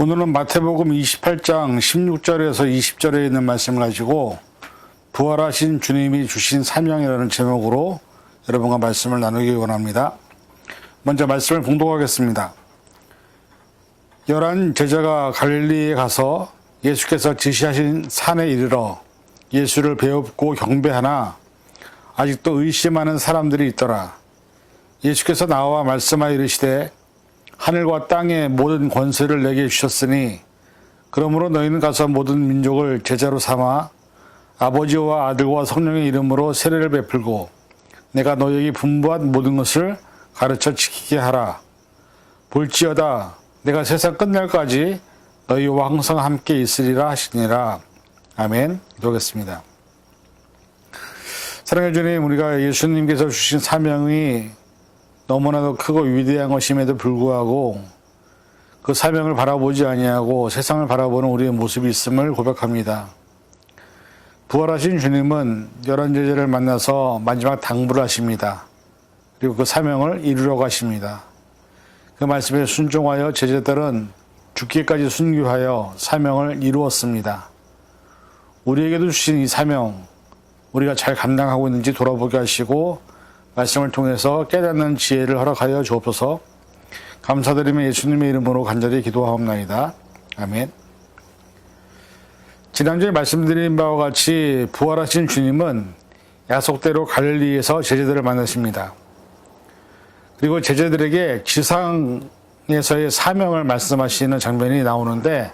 오늘은 마태복음 28장 16절에서 20절에 있는 말씀을 가지고 부활하신 주님이 주신 사명이라는 제목으로 여러분과 말씀을 나누기 원합니다. 먼저 말씀을 봉독하겠습니다. 열한 제자가 갈릴리에 가서 예수께서 지시하신 산에 이르러 예수를 배웁고 경배하나 아직도 의심하는 사람들이 있더라. 예수께서 나와 말씀하여 이르시되 하늘과 땅의 모든 권세를 내게 주셨으니 그러므로 너희는 가서 모든 민족을 제자로 삼아 아버지와 아들과 성령의 이름으로 세례를 베풀고 내가 너희에게 분부한 모든 것을 가르쳐 지키게 하라. 볼지어다 내가 세상 끝날까지 너희와 항상 함께 있으리라 하시니라. 아멘. 기도하겠습니다. 사랑해 주님, 우리가 예수님께서 주신 사명이 너무나도 크고 위대한 것임에도 불구하고 그 사명을 바라보지 아니하고 세상을 바라보는 우리의 모습이 있음을 고백합니다. 부활하신 주님은 열한 제자를 만나서 마지막 당부를 하십니다. 그리고 그 사명을 이루러 가십니다. 그 말씀에 순종하여 제자들은 죽기까지 순교하여 사명을 이루었습니다. 우리에게도 주신 이 사명, 우리가 잘 감당하고 있는지 돌아보게 하시고 말씀을 통해서 깨닫는 지혜를 허락하여 주옵소서. 감사드리며 예수님의 이름으로 간절히 기도하옵나이다. 아멘. 지난주에 말씀드린 바와 같이 부활하신 주님은 야속대로 갈릴리에서 제자들을 만나십니다. 그리고 제자들에게 지상에서의 사명을 말씀하시는 장면이 나오는데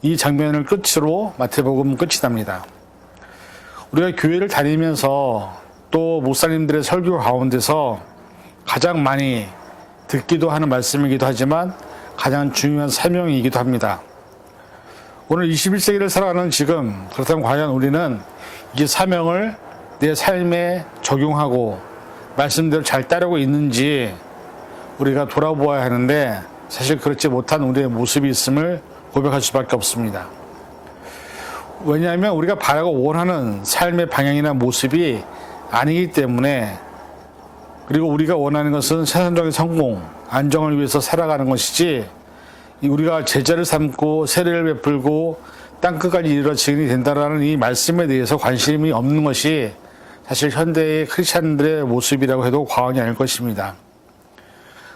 이 장면을 끝으로 마태복음 끝이 납니다. 우리가 교회를 다니면서 또 목사님들의 설교 가운데서 가장 많이 듣기도 하는 말씀이기도 하지만 가장 중요한 사명이기도 합니다. 오늘 21세기를 살아가는 지금 그렇다면 과연 우리는 이 사명을 내 삶에 적용하고 말씀대로 잘 따르고 있는지 우리가 돌아보아야 하는데 사실 그렇지 못한 우리의 모습이 있음을 고백할 수밖에 없습니다. 왜냐하면 우리가 바라고 원하는 삶의 방향이나 모습이 아니기 때문에 그리고 우리가 원하는 것은 세상적인 성공, 안정을 위해서 살아가는 것이지 우리가 제자를 삼고 세례를 베풀고 땅끝까지 이르러 증인이 된다라는 이 말씀에 대해서 관심이 없는 것이 사실 현대의 크리스찬들의 모습이라고 해도 과언이 아닐 것입니다.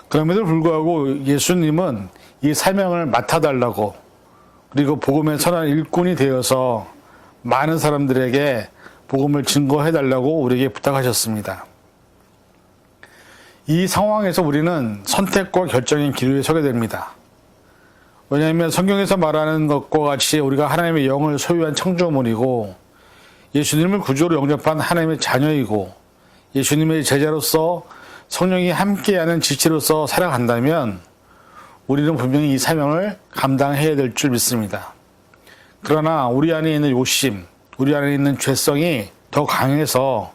그럼에도 불구하고 예수님은 이 사명을 맡아달라고 그리고 복음의 선한 일꾼이 되어서 많은 사람들에게 복음을 증거해 달라고 우리에게 부탁하셨습니다. 이 상황에서 우리는 선택과 결정의 기로에 서게 됩니다. 왜냐하면 성경에서 말하는 것과 같이 우리가 하나님의 영을 소유한 창조물이고 예수님을 구조로 영접한 하나님의 자녀이고 예수님의 제자로서 성령이 함께하는 지체로서 살아간다면 우리는 분명히 이 사명을 감당해야 될 줄 믿습니다. 그러나 우리 안에 있는 욕심, 우리 안에 있는 죄성이 더 강해서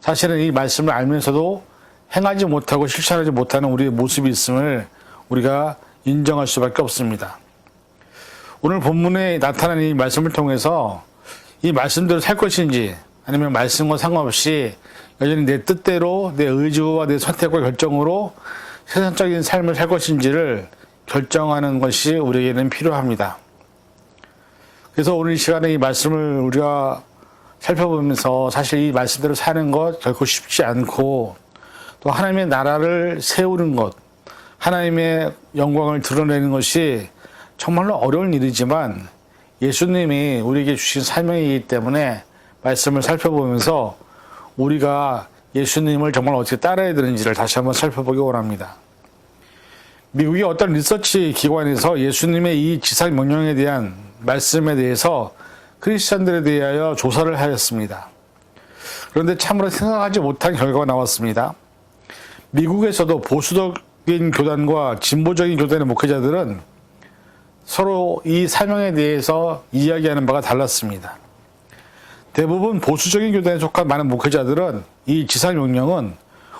사실은 이 말씀을 알면서도 행하지 못하고 실천하지 못하는 우리의 모습이 있음을 우리가 인정할 수밖에 없습니다. 오늘 본문에 나타난 이 말씀을 통해서 이 말씀대로 살 것인지 아니면 말씀과 상관없이 여전히 내 뜻대로 내 의지와 내 선택과 결정으로 세상적인 삶을 살 것인지를 결정하는 것이 우리에게는 필요합니다. 그래서 오늘 이 시간에 이 말씀을 우리가 살펴보면서 사실 이 말씀대로 사는 것 결코 쉽지 않고 또 하나님의 나라를 세우는 것, 하나님의 영광을 드러내는 것이 정말로 어려운 일이지만 예수님이 우리에게 주신 사명이기 때문에 말씀을 살펴보면서 우리가 예수님을 정말 어떻게 따라야 되는지를 다시 한번 살펴보기 원합니다. 미국의 어떤 리서치 기관에서 예수님의 이 지상 명령에 대한 말씀에 대해서 크리스천들에 대하여 조사를 하였습니다. 그런데 참으로 생각하지 못한 결과가 나왔습니다. 미국에서도 보수적인 교단과 진보적인 교단의 목회자들은 서로 이 사명에 대해서 이야기하는 바가 달랐습니다. 대부분 보수적인 교단에 속한 많은 목회자들은 이 지상 명령은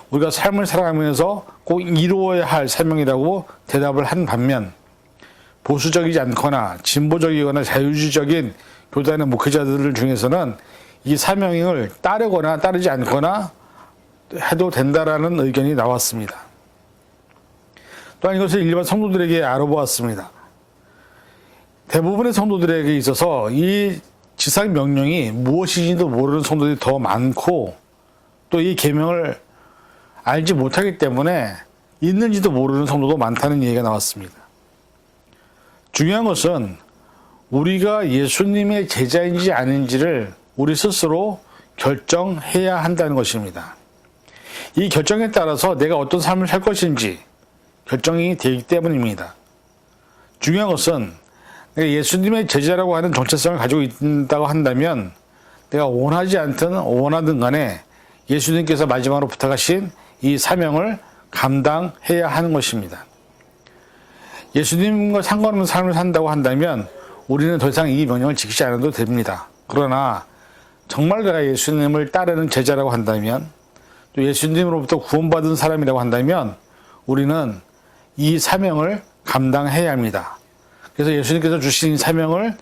우리가 삶을 살아가면서 꼭 이루어야 할 사명이라고 대답을 한 반면 보수적이지 않거나 진보적이거나 자유주의적인 교단의 목회자들 중에서는 이 사명을 따르거나 따르지 않거나 해도 된다라는 의견이 나왔습니다. 또한 이것을 일반 성도들에게 알아보았습니다. 대부분의 성도들에게 있어서 이 지상 명령이 무엇인지도 모르는 성도들이 더 많고 또 이 계명을 알지 못하기 때문에 있는지도 모르는 성도도 많다는 얘기가 나왔습니다. 중요한 것은 우리가 예수님의 제자인지 아닌지를 우리 스스로 결정해야 한다는 것입니다. 이 결정에 따라서 내가 어떤 삶을 살 것인지 결정이 되기 때문입니다. 중요한 것은 내가 예수님의 제자라고 하는 정체성을 가지고 있다고 한다면 내가 원하지 않든 원하든 간에 예수님께서 마지막으로 부탁하신 이 사명을 감당해야 하는 것입니다. 예수님과 상관없는 삶을 산다고 한다면 우리는 더 이상 이 명령을 지키지 않아도 됩니다. 그러나 정말 내가 예수님을 따르는 제자라고 한다면 또 예수님으로부터 구원받은 사람이라고 한다면 우리는 이 사명을 감당해야 합니다. 그래서 예수님께서 주신 사명을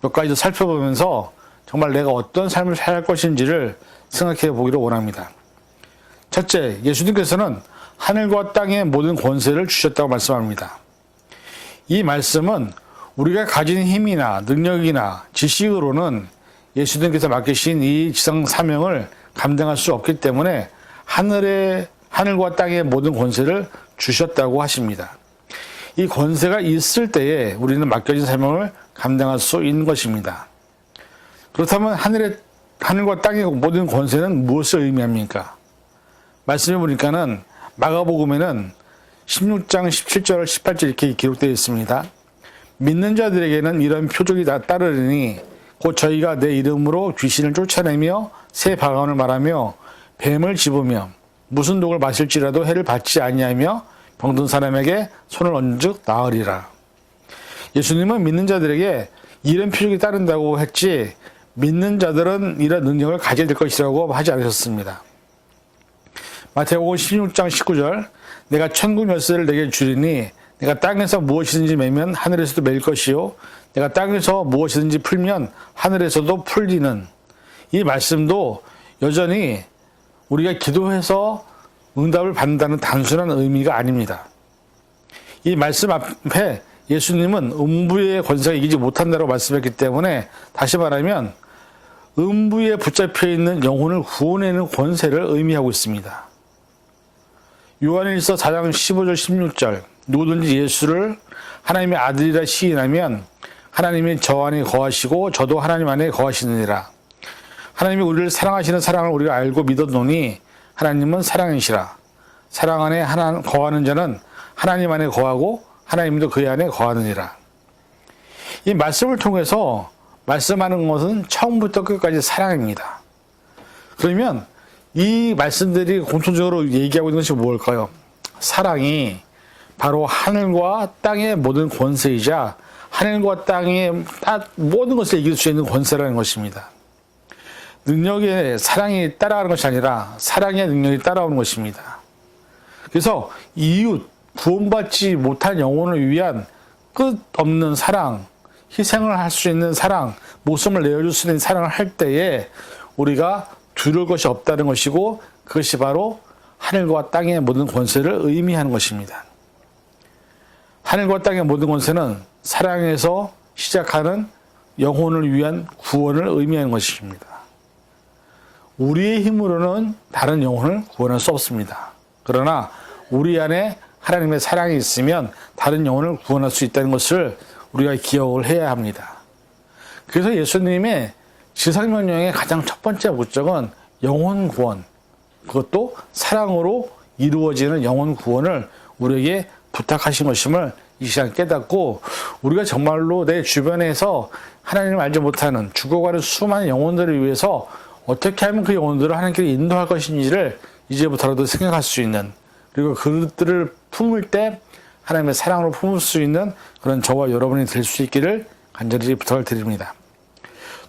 몇 가지 더 살펴보면서 정말 내가 어떤 삶을 살 것인지를 생각해 보기를 원합니다. 첫째, 예수님께서는 하늘과 땅의 모든 권세를 주셨다고 말씀합니다. 이 말씀은 우리가 가진 힘이나 능력이나 지식으로는 예수님께서 맡기신 이 지상 사명을 감당할 수 없기 때문에 하늘의 하늘과 땅의 모든 권세를 주셨다고 하십니다. 이 권세가 있을 때에 우리는 맡겨진 사명을 감당할 수 있는 것입니다. 그렇다면 하늘의 하늘과 땅의 모든 권세는 무엇을 의미합니까? 말씀해 보니까는 마가복음에는 16장 17절 18절 이렇게 기록되어 있습니다. 믿는 자들에게는 이런 표적이 다 따르니 곧 저희가 내 이름으로 귀신을 쫓아내며 새 방언을 말하며 뱀을 집으며 무슨 독을 마실지라도 해를 받지 아니하며 병든 사람에게 손을 얹즉 나으리라. 예수님은 믿는 자들에게 이런 표적이 따른다고 했지 믿는 자들은 이런 능력을 가져야 될 것이라고 하지 않으셨습니다. 마태복음 16장 19절 내가 천국 열쇠를 내게 주리니 내가 땅에서 무엇이든지 매면 하늘에서도 맬 것이요 내가 땅에서 무엇이든지 풀면 하늘에서도 풀리는 이 말씀도 여전히 우리가 기도해서 응답을 받는다는 단순한 의미가 아닙니다. 이 말씀 앞에 예수님은 음부의 권세가 이기지 못한다고 말씀했기 때문에 다시 말하면 음부에 붙잡혀 있는 영혼을 구원해내는 권세를 의미하고 있습니다. 요한일서 4장 15절 16절 누구든지 예수를 하나님의 아들이라 시인하면 하나님이 저 안에 거하시고 저도 하나님 안에 거하시느니라. 하나님이 우리를 사랑하시는 사랑을 우리가 알고 믿었노니 하나님은 사랑이시라. 사랑 안에 하나 거하는 자는 하나님 안에 거하고 하나님도 그 안에 거하느니라. 이 말씀을 통해서 말씀하는 것은 처음부터 끝까지 사랑입니다. 그러면 이 말씀들이 공통적으로 얘기하고 있는 것이 무엇일까요? 사랑이 바로 하늘과 땅의 모든 권세이자 하늘과 땅의 모든 것을 이길 수 있는 권세라는 것입니다. 능력의 사랑이 따라가는 것이 아니라 사랑의 능력이 따라오는 것입니다. 그래서 이웃, 구원받지 못한 영혼을 위한 끝없는 사랑, 희생을 할 수 있는 사랑, 목숨을 내어줄 수 있는 사랑을 할 때에 우리가 두려울 것이 없다는 것이고 그것이 바로 하늘과 땅의 모든 권세를 의미하는 것입니다. 하늘과 땅의 모든 권세는 사랑에서 시작하는 영혼을 위한 구원을 의미하는 것입니다. 우리의 힘으로는 다른 영혼을 구원할 수 없습니다. 그러나 우리 안에 하나님의 사랑이 있으면 다른 영혼을 구원할 수 있다는 것을 우리가 기억을 해야 합니다. 그래서 예수님의 지상명령의 가장 첫 번째 목적은 영혼 구원, 그것도 사랑으로 이루어지는 영혼 구원을 우리에게 부탁하신 것임을 이 시간 깨닫고 우리가 정말로 내 주변에서 하나님을 알지 못하는 죽어가는 수많은 영혼들을 위해서 어떻게 하면 그 영혼들을 하나님께 인도할 것인지를 이제부터라도 생각할 수 있는 그리고 그들을 품을 때 하나님의 사랑으로 품을 수 있는 그런 저와 여러분이 될 수 있기를 간절히 부탁을 드립니다.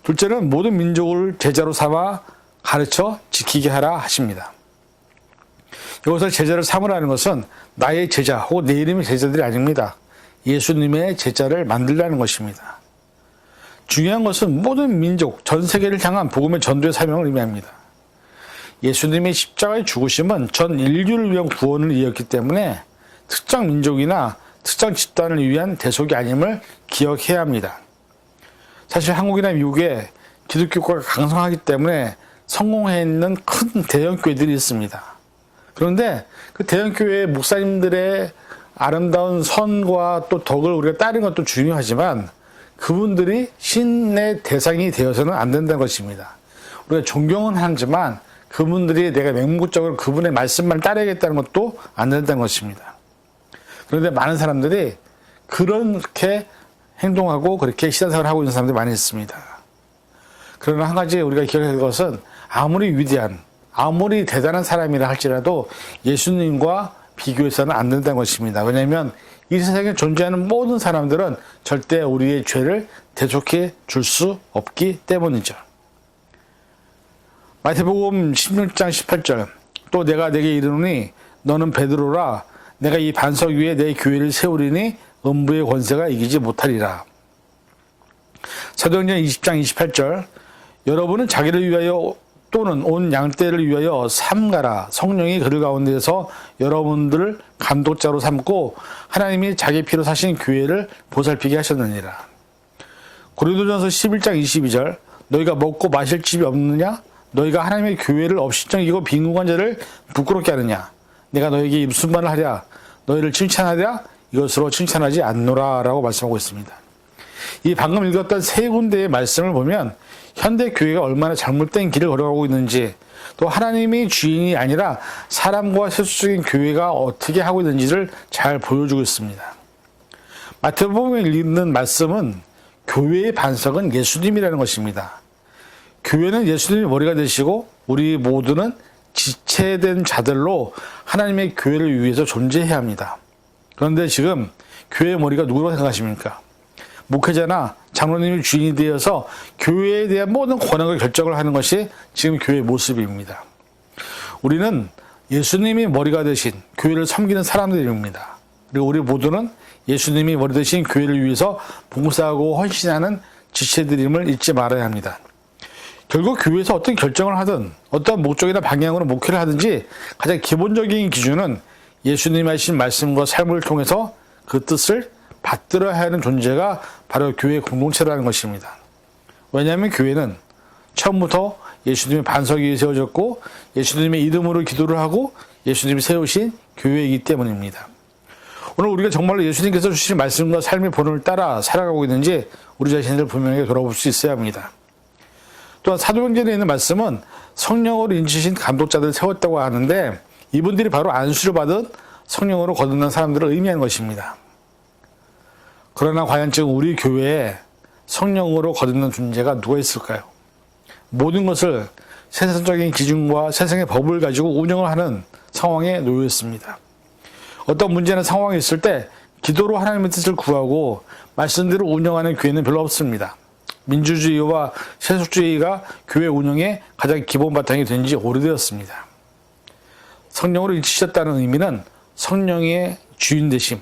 둘째는 모든 민족을 제자로 삼아 가르쳐 지키게 하라 하십니다. 여기서 제자를 삼으라는 것은 나의 제자 혹은 내 이름의 제자들이 아닙니다. 예수님의 제자를 만들라는 것입니다. 중요한 것은 모든 민족, 전 세계를 향한 복음의 전도의 사명을 의미합니다. 예수님의 십자가의 죽으심은 전 인류를 위한 구원을 이었기 때문에 특정 민족이나 특정 집단을 위한 대속이 아님을 기억해야 합니다. 사실 한국이나 미국에 기독교가 강성하기 때문에 성공해 있는 큰 대형 교회들이 있습니다. 그런데 그 대형 교회 목사님들의 아름다운 선과 또 덕을 우리가 따르는 것도 중요하지만 그분들이 신의 대상이 되어서는 안 된다는 것입니다. 우리가 존경은 하지만 그분들이 내가 맹목적으로 그분의 말씀만 따르겠다는 것도 안 된다는 것입니다. 그런데 많은 사람들이 그렇게 행동하고 그렇게 신앙생활을 하고 있는 사람들이 많이 있습니다. 그러나 한 가지 우리가 기억해야 할 것은 아무리 위대한, 아무리 대단한 사람이라 할지라도 예수님과 비교해서는 안 된다는 것입니다. 왜냐하면 이 세상에 존재하는 모든 사람들은 절대 우리의 죄를 대속해 줄 수 없기 때문이죠. 마태복음 16장 18절 또 내가 내게 이르노니 너는 베드로라 내가 이 반석 위에 내 교회를 세우리니 음부의 권세가 이기지 못하리라. 사도행전 20장 28절 여러분은 자기를 위하여 또는 온 양떼를 위하여 삼가라. 성령이 그들 가운데서 여러분들을 감독자로 삼고 하나님이 자기 피로 사신 교회를 보살피게 하셨느니라. 고린도전서 11장 22절 너희가 먹고 마실 집이 없느냐? 너희가 하나님의 교회를 없이정이고 빈궁한 자를 부끄럽게 하느냐? 내가 너에게 말을 하랴. 너희를 칭찬하랴 이것으로 칭찬하지 않노라라고 말씀하고 있습니다. 이 방금 읽었던 세 군데의 말씀을 보면 현대 교회가 얼마나 잘못된 길을 걸어가고 있는지 또 하나님이 주인이 아니라 사람과 세속적인 교회가 어떻게 하고 있는지를 잘 보여주고 있습니다. 마태복음에 읽는 말씀은 교회의 반석은 예수님이라는 것입니다. 교회는 예수님이 머리가 되시고 우리 모두는 지체된 자들로 하나님의 교회를 위해서 존재해야 합니다. 그런데 지금 교회의 머리가 누구라고 생각하십니까? 목회자나 장로님이 주인이 되어서 교회에 대한 모든 권한을 결정을 하는 것이 지금 교회의 모습입니다. 우리는 예수님이 머리가 되신 교회를 섬기는 사람들입니다. 그리고 우리 모두는 예수님이 머리 되신 교회를 위해서 봉사하고 헌신하는 지체들임을 잊지 말아야 합니다. 결국 교회에서 어떤 결정을 하든 어떤 목적이나 방향으로 목회를 하든지 가장 기본적인 기준은 예수님 하신 말씀과 삶을 통해서 그 뜻을 받들어야 하는 존재가 바로 교회 공동체라는 것입니다. 왜냐하면 교회는 처음부터 예수님의 반석 위에 세워졌고 예수님의 이름으로 기도를 하고 예수님이 세우신 교회이기 때문입니다. 오늘 우리가 정말로 예수님께서 주신 말씀과 삶의 본을 따라 살아가고 있는지 우리 자신을 분명히 돌아볼 수 있어야 합니다. 또한 사도행전에 있는 말씀은 성령으로 인치신 감독자들을 세웠다고 하는데 이분들이 바로 안수를 받은 성령으로 거듭난 사람들을 의미하는 것입니다. 그러나 과연 지금 우리 교회에 성령으로 거듭난 존재가 누가 있을까요? 모든 것을 세상적인 기준과 세상의 법을 가지고 운영을 하는 상황에 놓여 있습니다. 어떤 문제나 상황이 있을 때 기도로 하나님의 뜻을 구하고 말씀대로 운영하는 교회는 별로 없습니다. 민주주의와 세속주의가 교회 운영의 가장 기본 바탕이 된 지 오래되었습니다. 성령으로 일치셨다는 의미는 성령의 주인 되심,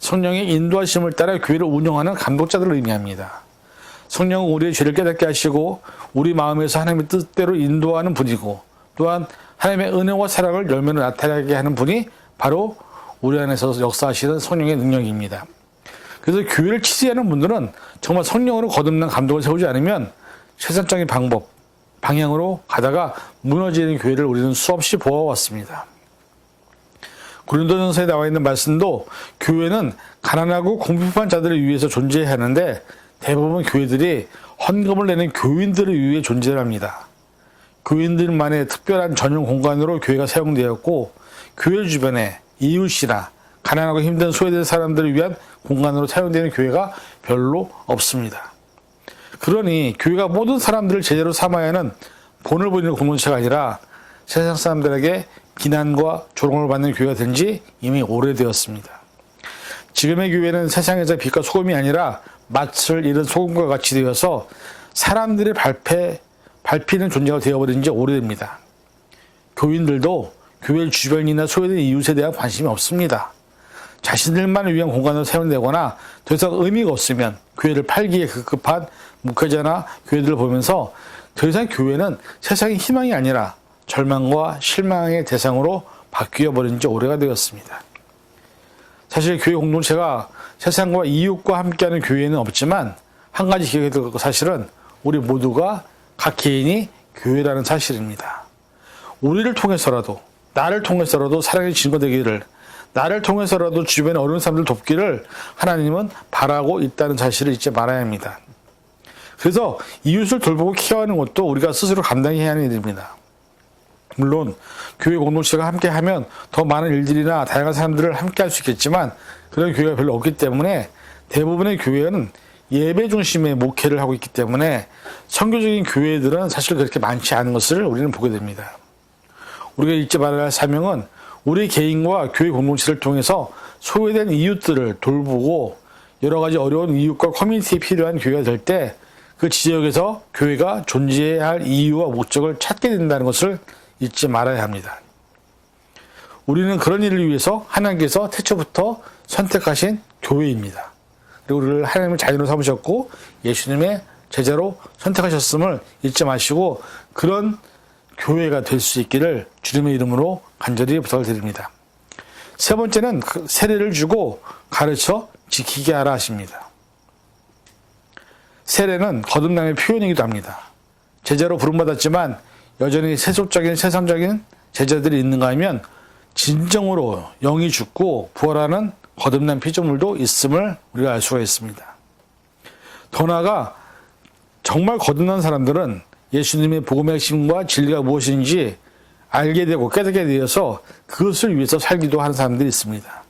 성령의 인도하심을 따라 교회를 운영하는 감독자들을 의미합니다. 성령은 우리의 죄를 깨닫게 하시고 우리 마음에서 하나님의 뜻대로 인도하는 분이고 또한 하나님의 은혜와 사랑을 열매로 나타나게 하는 분이 바로 우리 안에서 역사하시는 성령의 능력입니다. 그래서 교회를 치지하는 분들은 정말 성령으로 거듭난 감독을 세우지 않으면 세상적인 방법, 방향으로 가다가 무너지는 교회를 우리는 수없이 보아왔습니다. 고린도전서에 나와 있는 말씀도 교회는 가난하고 공핍한 자들을 위해서 존재해야 하는데 대부분 교회들이 헌금을 내는 교인들을 위해 존재를 합니다. 교인들만의 특별한 전용 공간으로 교회가 사용되었고 교회 주변에 이웃이나 가난하고 힘든 소외된 사람들을 위한 공간으로 사용되는 교회가 별로 없습니다. 그러니 교회가 모든 사람들을 제대로 삼아야 하는 본을 보이는 공동체가 아니라 세상 사람들에게 비난과 조롱을 받는 교회가 된 지 이미 오래되었습니다. 지금의 교회는 세상에서 빛과 소금이 아니라 맛을 잃은 소금과 같이 되어서 사람들의 발패, 밟히는 존재가 되어버린 지 오래됩니다. 교인들도 교회 주변이나 소외된 이웃에 대한 관심이 없습니다. 자신들만을 위한 공간을 세운다거나 더 이상 의미가 없으면 교회를 팔기에 급급한 목회자나 교회들을 보면서 더 이상 교회는 세상의 희망이 아니라 절망과 실망의 대상으로 바뀌어 버린 지 오래가 되었습니다. 사실 교회 공동체가 세상과 이웃과 함께하는 교회는 없지만 한 가지 기억해야 될 사실은 우리 모두가 각 개인이 교회라는 사실입니다. 우리를 통해서라도 나를 통해서라도 사랑의 증거 되기를 나를 통해서라도 주변의 어려운 사람들 돕기를 하나님은 바라고 있다는 사실을 잊지 말아야 합니다. 그래서 이웃을 돌보고 케어하는 것도 우리가 스스로 감당해야 하는 일입니다. 물론 교회 공동체가 함께하면 더 많은 일들이나 다양한 사람들을 함께할 수 있겠지만 그런 교회가 별로 없기 때문에 대부분의 교회는 예배 중심의 목회를 하고 있기 때문에 선교적인 교회들은 사실 그렇게 많지 않은 것을 우리는 보게 됩니다. 우리가 잊지 말아야 할 사명은 우리 개인과 교회 공동체를 통해서 소외된 이웃들을 돌보고 여러 가지 어려운 이웃과 커뮤니티에 필요한 교회가 될 때 그 지역에서 교회가 존재해야 할 이유와 목적을 찾게 된다는 것을 잊지 말아야 합니다. 우리는 그런 일을 위해서 하나님께서 태초부터 선택하신 교회입니다. 그리고 우리를 하나님의 자녀로 삼으셨고 예수님의 제자로 선택하셨음을 잊지 마시고 그런 교회가 될 수 있기를 주님의 이름으로 간절히 부탁을 드립니다. 세 번째는 그 세례를 주고 가르쳐 지키게 하라 하십니다. 세례는 거듭남의 표현이기도 합니다. 제자로 부름받았지만 여전히 세속적인 세상적인 제자들이 있는가 하면 진정으로 영이 죽고 부활하는 거듭난 피조물도 있음을 우리가 알 수가 있습니다. 더 나아가 정말 거듭난 사람들은 예수님의 복음의 핵심과 진리가 무엇인지 알게 되고 깨닫게 되어서 그것을 위해서 살기도 하는 사람들이 있습니다.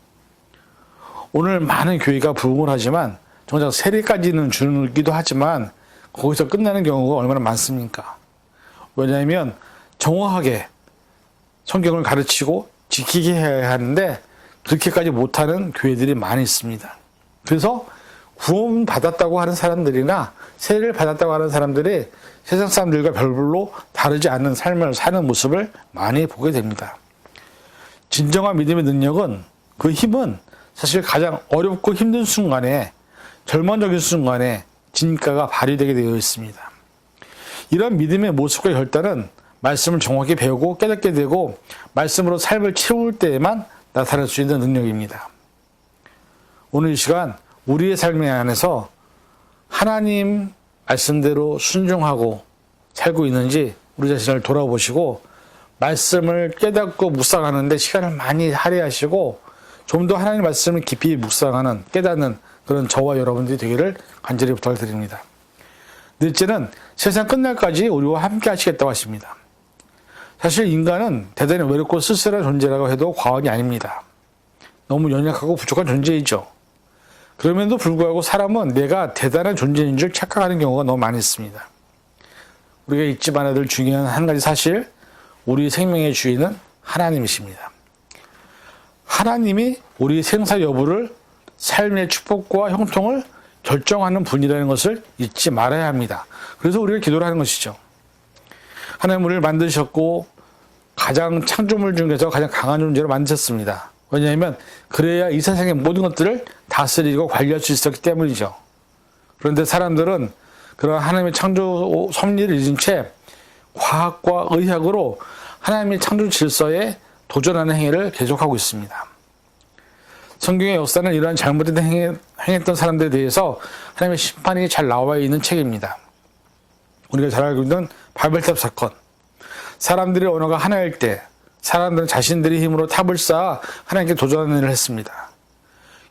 오늘 많은 교회가 부흥을 하지만 정작 세례까지는 주기도 하지만 거기서 끝나는 경우가 얼마나 많습니까? 왜냐하면 정확하게 성경을 가르치고 지키게 해야 하는데 그렇게까지 못하는 교회들이 많이 있습니다. 그래서 구원 받았다고 하는 사람들이나 세례를 받았다고 하는 사람들이 세상 사람들과 별로 다르지 않은 삶을 사는 모습을 많이 보게 됩니다. 진정한 믿음의 능력은 그 힘은 사실 가장 어렵고 힘든 순간에 절망적인 순간에 진가가 발휘되게 되어 있습니다. 이런 믿음의 모습과 결단은 말씀을 정확히 배우고 깨닫게 되고 말씀으로 삶을 채울 때에만 나타날 수 있는 능력입니다. 오늘 이 시간 우리의 삶에 안에서 하나님 말씀대로 순종하고 살고 있는지 우리 자신을 돌아보시고 말씀을 깨닫고 묵상하는데 시간을 많이 할애하시고 좀 더 하나님 말씀을 깊이 묵상하는 깨닫는 그런 저와 여러분들이 되기를 간절히 부탁을 드립니다. 넷째는 세상 끝날까지 우리와 함께 하시겠다고 하십니다. 사실 인간은 대단히 외롭고 쓸쓸한 존재라고 해도 과언이 아닙니다. 너무 연약하고 부족한 존재이죠. 그럼에도 불구하고 사람은 내가 대단한 존재인 줄 착각하는 경우가 너무 많이 있습니다. 우리가 잊지 말아야 될 중요한 한 가지 사실, 우리 생명의 주인은 하나님이십니다. 하나님이 우리 생사 여부를 삶의 축복과 형통을 결정하는 분이라는 것을 잊지 말아야 합니다. 그래서 우리가 기도를 하는 것이죠. 하나님 우리를 만드셨고 가장 창조물 중에서 가장 강한 존재로 만드셨습니다. 왜냐하면 그래야 이 세상의 모든 것들을 다스리고 관리할 수 있었기 때문이죠. 그런데 사람들은 그런 하나님의 창조 섭리를 잊은 채 과학과 의학으로 하나님의 창조 질서에 도전하는 행위를 계속하고 있습니다. 성경의 역사는 이러한 잘못된 행위, 행했던 사람들에 대해서 하나님의 심판이 잘 나와 있는 책입니다. 우리가 잘 알고 있는 바벨탑 사건. 사람들의 언어가 하나일 때 사람들은 자신들의 힘으로 탑을 쌓아 하나님께 도전하는 일을 했습니다.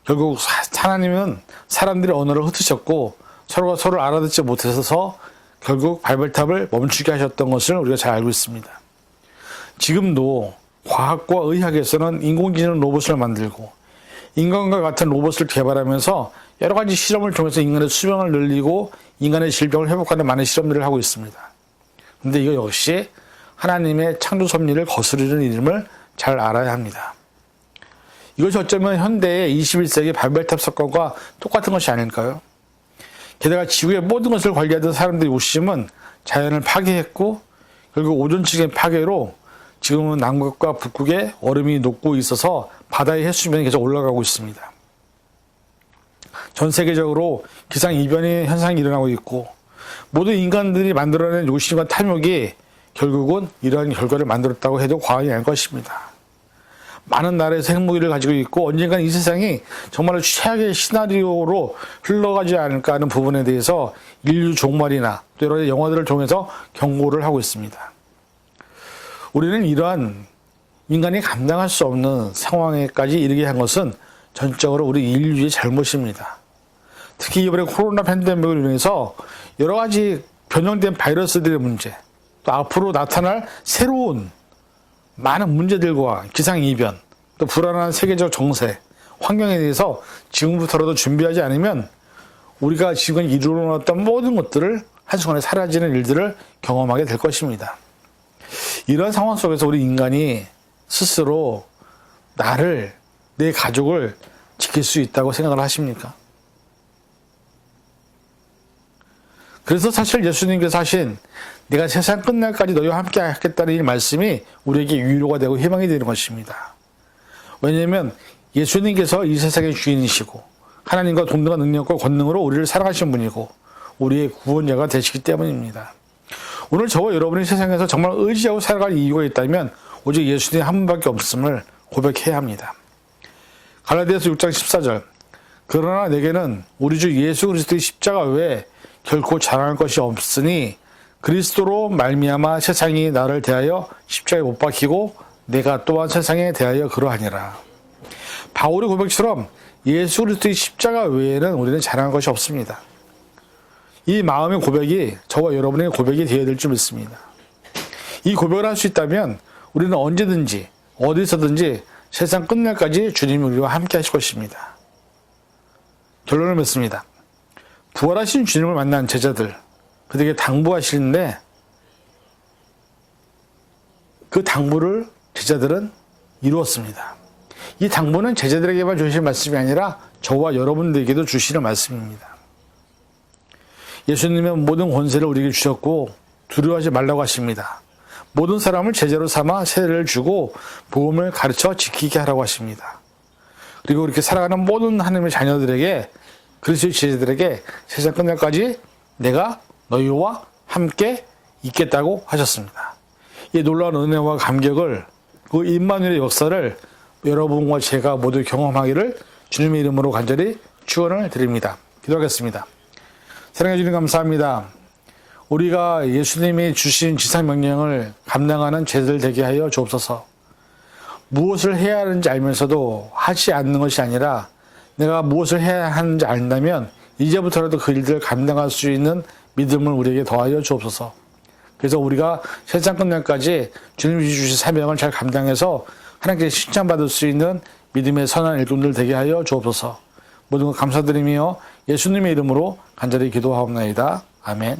결국 하나님은 사람들의 언어를 흩으셨고 서로가 서로를 알아듣지 못해서 결국 바벨탑을 멈추게 하셨던 것을 우리가 잘 알고 있습니다. 지금도 과학과 의학에서는 인공지능 로봇을 만들고 인간과 같은 로봇을 개발하면서 여러 가지 실험을 통해서 인간의 수명을 늘리고 인간의 질병을 회복하는 많은 실험들을 하고 있습니다. 근데 이거 역시 하나님의 창조 섭리를 거스르는 이름을 잘 알아야 합니다. 이것이 어쩌면 현대의 21세기 바벨탑 사건과 똑같은 것이 아닐까요? 게다가 지구의 모든 것을 관리하던 사람들의 욕심은 자연을 파괴했고 결국 오존층의 파괴로 지금은 남극과 북극에 얼음이 녹고 있어서 바다의 해수면이 계속 올라가고 있습니다. 전 세계적으로 기상 이변의 현상이 일어나고 있고 모든 인간들이 만들어낸 욕심과 탐욕이 결국은 이러한 결과를 만들었다고 해도 과언이 아닐 것입니다. 많은 나라에서 핵무기를 가지고 있고 언젠간 이 세상이 정말로 최악의 시나리오로 흘러가지 않을까 하는 부분에 대해서 인류 종말이나 또 여러 영화들을 통해서 경고를 하고 있습니다. 우리는 이러한 인간이 감당할 수 없는 상황에까지 이르게 한 것은 전적으로 우리 인류의 잘못입니다. 특히 이번에 코로나 팬데믹을 인해서 여러 가지 변형된 바이러스들의 문제, 또 앞으로 나타날 새로운 많은 문제들과 기상이변, 또 불안한 세계적 정세, 환경에 대해서 지금부터라도 준비하지 않으면 우리가 지금 이루어놨던 모든 것들을 한순간에 사라지는 일들을 경험하게 될 것입니다. 이런 상황 속에서 우리 인간이 스스로 나를, 내 가족을 지킬 수 있다고 생각을 하십니까? 그래서 사실 예수님께서 하신 내가 세상 끝날까지 너희와 함께 하겠다는 이 말씀이 우리에게 위로가 되고 희망이 되는 것입니다. 왜냐하면 예수님께서 이 세상의 주인이시고 하나님과 동등한 능력과 권능으로 우리를 사랑하신 분이고 우리의 구원자가 되시기 때문입니다. 오늘 저와 여러분이 세상에서 정말 의지하고 살아갈 이유가 있다면 오직 예수님 한 분밖에 없음을 고백해야 합니다. 갈라디아서 6장 14절 그러나 내게는 우리 주 예수 그리스도의 십자가 외에 결코 자랑할 것이 없으니 그리스도로 말미암아 세상이 나를 대하여 십자가에 못 박히고 내가 또한 세상에 대하여 그러하니라. 바울의 고백처럼 예수 그리스도의 십자가 외에는 우리는 자랑할 것이 없습니다. 이 마음의 고백이 저와 여러분의 고백이 되어야 될 줄 믿습니다. 이 고백을 할 수 있다면 우리는 언제든지 어디서든지 세상 끝날까지 주님이 우리와 함께 하실 것입니다. 결론을 맺습니다. 부활하신 주님을 만난 제자들, 그들에게 당부하시는데 그 당부를 제자들은 이루었습니다. 이 당부는 제자들에게만 주신 말씀이 아니라 저와 여러분들에게도 주시는 말씀입니다. 예수님은 모든 권세를 우리에게 주셨고 두려워하지 말라고 하십니다. 모든 사람을 제자로 삼아 세례를 주고 복음을 가르쳐 지키게 하라고 하십니다. 그리고 이렇게 살아가는 모든 하나님의 자녀들에게 그리스도의 제자들에게 세상 끝날까지 내가 너희와 함께 있겠다고 하셨습니다. 이 놀라운 은혜와 감격을 그 임마누엘의 역사를 여러분과 제가 모두 경험하기를 주님의 이름으로 간절히 축원을 드립니다. 기도하겠습니다. 사랑해 주님 감사합니다. 우리가 예수님이 주신 지상 명령을 감당하는 제들 되게 하여 주옵소서. 무엇을 해야 하는지 알면서도 하지 않는 것이 아니라 내가 무엇을 해야 하는지 안다면 이제부터라도 그 일들을 감당할 수 있는 믿음을 우리에게 더하여 주옵소서. 그래서 우리가 세상 끝날까지 주님이 주신 사명을 잘 감당해서 하나님께 칭찬받을 수 있는 믿음의 선한 일꾼들 되게 하여 주옵소서. 모든 것 감사드리며 예수님의 이름으로 간절히 기도하옵나이다. 아멘.